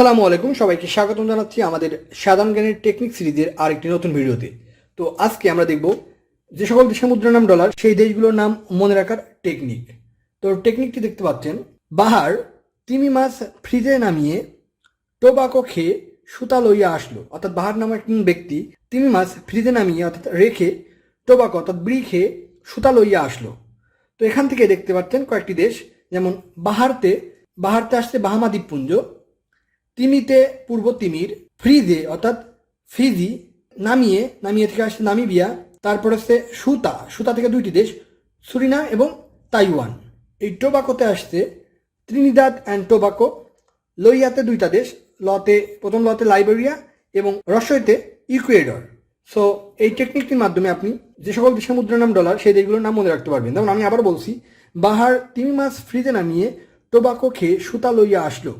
আসসালামু আলাইকুম, সবাইকে স্বাগতম জানাচ্ছি আমাদের সাধারণ জ্ঞানের টেকনিক সিরিজের আরেকটি নতুন ভিডিওতে। তো আজকে আমরা দেখব যে সকল দেশের মুদ্রার নাম ডলার, সেই দেশগুলোর নাম মনে রাখার টেকনিক। তো টেকনিকটি দেখতে পাচ্ছেন, বাহার তিমি মাছ ফ্রিজে নামিয়ে টোবাকো খেয়ে সুতা লইয়া আসলো। অর্থাৎ বাহার নামে একজন ব্যক্তি তিমি মাছ ফ্রিজে নামিয়ে অর্থাৎ রেখে টোবাকো অর্থাৎ ব্রি খেয়ে সুতা লইয়া আসলো। তো এখান থেকে দেখতে পাচ্ছেন কয়েকটি দেশ, যেমন বাহারতে বাহারতে আসছে বাহামা দ্বীপপুঞ্জ তিমিতে পূর্ব তিমির, ফ্রিজে অর্থাৎ ফিজি নামিয়ে নামিয়ে থেকে আসছে নামিবিয়া, তারপর আসছে সুতা সুতা থেকে দুইটি দেশ, সুরিনা এবং তাইওয়ান। এই টোবাকোতে আসছে ত্রিনিদাদ অ্যান্ড টোবাকো, লইয়াতে দুইটা দেশ, লতে, প্রথম লতে লাইবেরিয়া এবং রসইতে ইকুয়েডর। সো এই টেকনিকটির মাধ্যমে আপনি যে সকল দেশের মুদ্রার নাম ডলার সেই দেশগুলোর নাম মনে রাখতে পারবেন। যেমন আমি আবার বলছি, বাহার তিমি মাস ফ্রিজে নামিয়ে টোবাকো খেয়ে সুতা লইয়া আসলো।